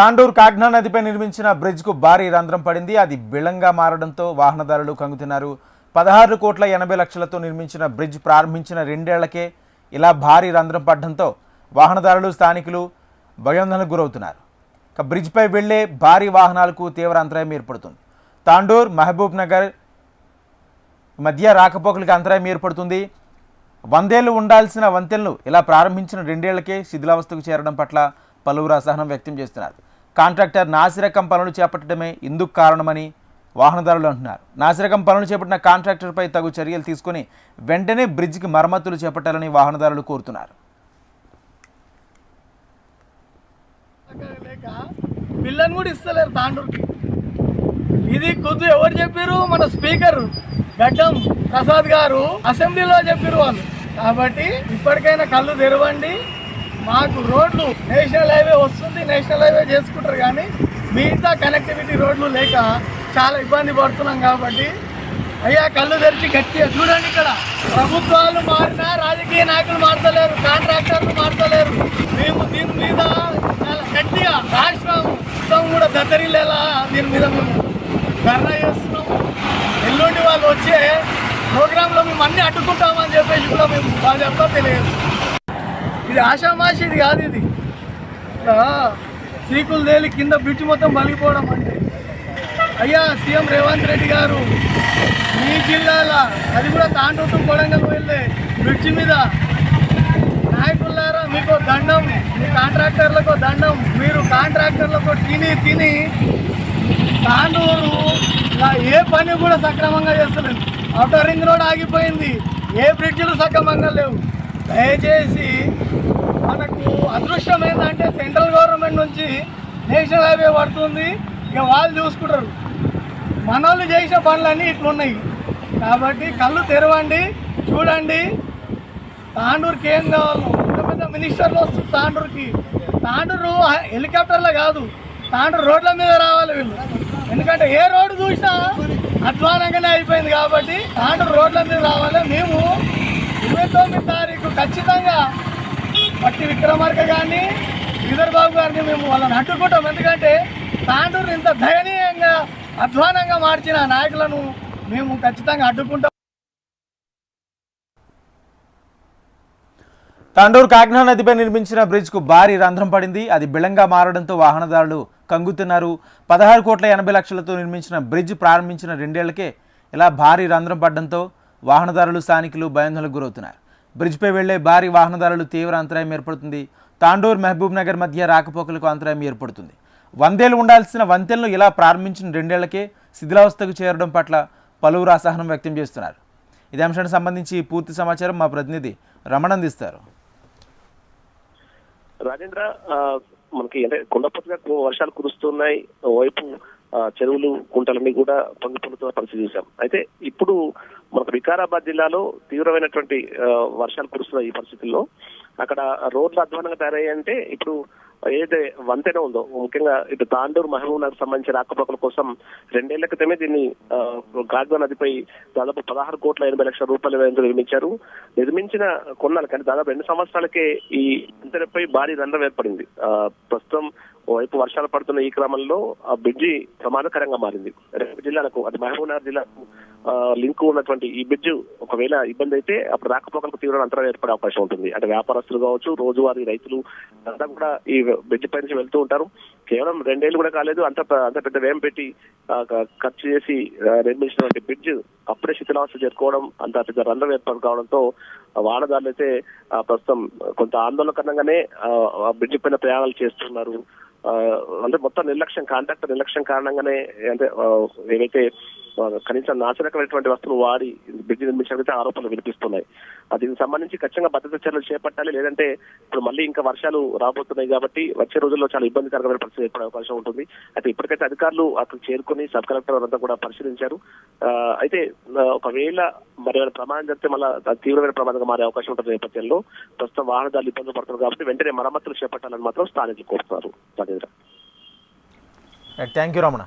తాండూరు కాగ్నా నదిపై నిర్మించిన బ్రిడ్జ్కు భారీ రంధ్రం పడింది. అది బిళంగా మారడంతో వాహనదారులు కంగుతున్నారు. పదహారు కోట్ల ఎనభై లక్షలతో నిర్మించిన బ్రిడ్జ్ ప్రారంభించిన రెండేళ్ళకే ఇలా భారీ రంధ్రం పడడంతో వాహనదారులు స్థానికులు భయోందనకు గురవుతున్నారు. ఇక బ్రిడ్జ్పై వెళ్ళే భారీ వాహనాలకు తీవ్ర అంతరాయం ఏర్పడుతుంది. తాండూర్ మహబూబ్ నగర్ మధ్య రాకపోకలకు అంతరాయం ఏర్పడుతుంది. వందేళ్ళు ఉండాల్సిన వంతెనలు ఇలా ప్రారంభించిన రెండేళ్ళకే శిథిలావస్థకు చేరడం పట్ల పలువురు అసహనం వ్యక్తం చేస్తున్నారు. కాంట్రాక్టర్ నాసిరకం పనులు చేపట్టడమే ఇందుకు కారణమని వాహనదారులు అంటున్నారు. నాసిరకం పనులు చేపట్టిన కాంట్రాక్టర్పై తగు చర్యలు తీసుకుని వెంటనే బ్రిడ్జికి మరమ్మతులు చేపట్టాలని వాహనదారులు కోరుతున్నారు. పిల్లని కూడా ఇస్తలేరు తాండూరుకి. ఇది కొద్ది ఎవరు చెప్పారు మన స్పీకర్ గడ్డం ప్రసాద్ గారు అసెంబ్లీలో చెప్పారు వాళ్ళు. కాబట్టి ఇప్పటికైనా కళ్ళు తెరవండి. మాకు రోడ్లు నేషనల్ హైవే వస్తుంది నేషనల్ హైవే చేసుకుంటారు కానీ మిగతా కనెక్టివిటీ రోడ్లు లేక చాలా ఇబ్బంది పడుతున్నాం కాబట్టి అయ్యా కళ్ళు తెరిచి గట్టిగా చూడండి ఇక్కడ. ప్రభుత్వాలు మారినా రాజకీయ నాయకులు మారతలేరు కాంట్రాక్టర్లు మారతలేరు. మేము దీని మీద చాలా గట్టిగా రాష్ట్రం మొత్తం కూడా దద్దరిల్లేలా దీని మీద మేము ధర్నా చేస్తున్నాము. ఎల్లుండి వాళ్ళు వచ్చే ప్రోగ్రాంలో మేము అన్నీ అడ్డుకుంటామని చెప్పేసి కూడా మేము బాధ్యత తెలియజేస్తున్నాం. ఇది ఆషామాషి ఇది కాదు ఇది. సీకులు తేలి కింద బ్రిడ్జ్ మొత్తం పలిగిపోవడం అంటే అయ్యా సీఎం రేవంత్ రెడ్డి గారు మీ జిల్లాల అది కూడా తాండూరు కొడంగల్ వెళ్ళే బ్రిడ్జ్ మీద. నాయకులారా మీకు దండం మీ కాంట్రాక్టర్లకు దండం మీరు కాంట్రాక్టర్లకు తిని తిని తాండూరు ఏ పని కూడా సక్రమంగా చేస్తలేదు. అవుటర్ రింగ్ రోడ్ ఆగిపోయింది. ఏ బ్రిడ్జిలు సక్రమంగా లేవు. దయచేసి మనకు అదృష్టం ఏంటంటే సెంట్రల్ గవర్నమెంట్ నుంచి నేషనల్ హైవే పడుతుంది. ఇక వాళ్ళు చూసుకుంటారు. వాళ్ళు చేసిన పనులన్నీ ఇట్లున్నాయి. కాబట్టి కళ్ళు తెరవండి చూడండి. తాండూరుకి ఏం కావాలి పెద్ద పెద్ద మినిస్టర్లు వస్తుంది తాండూరుకి. తాండూరు హెలికాప్టర్లో కాదు తాండూరు రోడ్ల మీద రావాలి వీళ్ళు. ఎందుకంటే ఏ రోడ్డు చూసినా అధ్వానంగానే అయిపోయింది కాబట్టి తాండూరు రోడ్ల మీద రావాలి. మేము ఇరవై తొమ్మిది తారీఖు ఖచ్చితంగా పట్టి విక్రమార్క గారిని శ్రీధర్ బాబు గారిని మేము వాళ్ళని అడ్డుకుంటాం. ఎందుకంటే తాండూరు ఇంత దయనీయంగా అధ్వానంగా మార్చిన నాయకులను మేము ఖచ్చితంగా అడ్డుకుంటాం. తాండూరు కాకినాడ నదిపై నిర్మించిన బ్రిడ్జ్కు భారీ రంధ్రం పడింది. అది బిళంగా మారడంతో వాహనదారులు కంగుతున్నారు. పదహారు కోట్ల ఎనభై లక్షలతో నిర్మించిన బ్రిడ్జ్ ప్రారంభించిన రెండేళ్ళకే ఇలా భారీ రంధ్రం పడడంతో వాహనదారులు స్థానికులు భయాందోళనకు గురవుతున్నారు. బ్రిడ్జ్పై వెళ్ళే భారీ వాహనదారులు తీవ్ర అంతరాయం ఏర్పడుతుంది. తాండూర్ మహబూబ్ నగర్ మధ్య రాకపోకలకు అంతరాయం ఏర్పడుతుంది. వందేలు ఉండాల్సిన వంతెనలు ఇలా ప్రారంభించిన రెండేళ్ళకే శిథిలావస్థకు చేరడం పట్ల పలువురు అసహనం వ్యక్తం చేస్తున్నారు. ఇదే అంశానికి సంబంధించి పూర్తి సమాచారం మా ప్రతినిధి రమణ అందిస్తారు. రాజేంద్ర మనకి అంటే కొండపతిగా వర్షాలు కురుస్తున్నాయి. ఓవైపు చెరువులు కుంటలన్నీ కూడా పొంగిపొంగుతున్న పరిస్థితి చూసాం అయితే ఇప్పుడు మనకు వికారాబాద్ జిల్లాలో తీవ్రమైనటువంటి వర్షాలు కురుస్తున్న ఈ పరిస్థితుల్లో. అక్కడ రోడ్లు అధ్వానంగా తయారయ్యాయంటే ఇప్పుడు ఏదైతే వంతెన ఉందో ముఖ్యంగా ఇటు తాండూరు మహబూబ్ సంబంధించిన ఆకపోకల కోసం రెండేళ్ళ క్రితమే దీన్ని ఆ, గాగ్వా నదిపై దాదాపు పదహారు కోట్ల ఎనభై లక్షల రూపాయల వ్యయంతో నిర్మించారు. నిర్మించిన కొన్నాళ్ళు కానీ దాదాపు రెండు సంవత్సరాలకే ఈ వంతెనపై భారీ దండం ఏర్పడింది. ఆ, ప్రస్తుతం ఓవైపు వర్షాలు పడుతున్న ఈ క్రమంలో ఆ బ్రిడ్జి ప్రమాదకరంగా మారింది. రెండు జిల్లాలకు అది మహబూబ్నగర్ జిల్లాకు ఆ, లింక్ ఉన్నటువంటి ఈ బ్రిడ్జ్ ఒకవేళ ఇబ్బంది అయితే అప్పుడు రాకపోకలకు తీవ్ర అంతరాలు ఏర్పడే అవకాశం ఉంటుంది. అంటే వ్యాపారస్తులు కావచ్చు రోజువారీ రైతులు అంతా కూడా ఈ బ్రిడ్జ్ పై నుంచి వెళ్తూ ఉంటారు. కేవలం రెండేళ్ళు కూడా కాలేదు అంత అంత పెద్ద వ్యయం పెట్టి ఖర్చు చేసి నిర్మించినటువంటి బ్రిడ్జ్ అప్పుడే శిథిలావస్థ చేరుకోవడం అంత పెద్ద రంధ్రం ఏర్పాటు కావడంతో వాహనదారులు అయితే ఆ, ప్రస్తుతం కొంత ఆందోళనకరంగానే బ్రిడ్జి ఆ పైన ప్రయాణాలు చేస్తున్నారు. ఆ, అంటే మొత్తం నిర్లక్ష్యం కాంట్రాక్టర్ నిర్లక్ష్యం కారణంగానే అంటే ఏదైతే ఏవైతే కనీసం నాశనకమైనటువంటి వస్తువులు వాడి బ్రిడ్జ్ నిర్మించినట్లయితే ఆరోపణలు వినిపిస్తున్నాయి. దీనికి సంబంధించి ఖచ్చితంగా భద్రత చర్యలు చేపట్టాలి. లేదంటే ఇప్పుడు మళ్ళీ ఇంకా వర్షాలు రాబోతున్నాయి కాబట్టి వచ్చే రోజుల్లో చాలా ఇబ్బందికరమైన పరిస్థితి ఏర్పడే అవకాశం ఉంటుంది. అయితే ఇప్పటికైతే అధికారులు అక్కడ చేరుకుని సబ్ కలెక్టర్ అంతా కూడా పరిశీలించారు. అయితే ఒకవేళ మరి ప్రమాదం జరిగితే మళ్ళీ తీవ్రమైన ప్రమాదంగా మారే అవకాశం ఉంటుంది నేపథ్యంలో. ప్రస్తుతం వాహనదారులు ఇబ్బందులు పడుతున్నారు కాబట్టి వెంటనే మరమ్మతులు చేపట్టాలని మాత్రం స్థానికులు కోరుతున్నారు. Thank you Ramana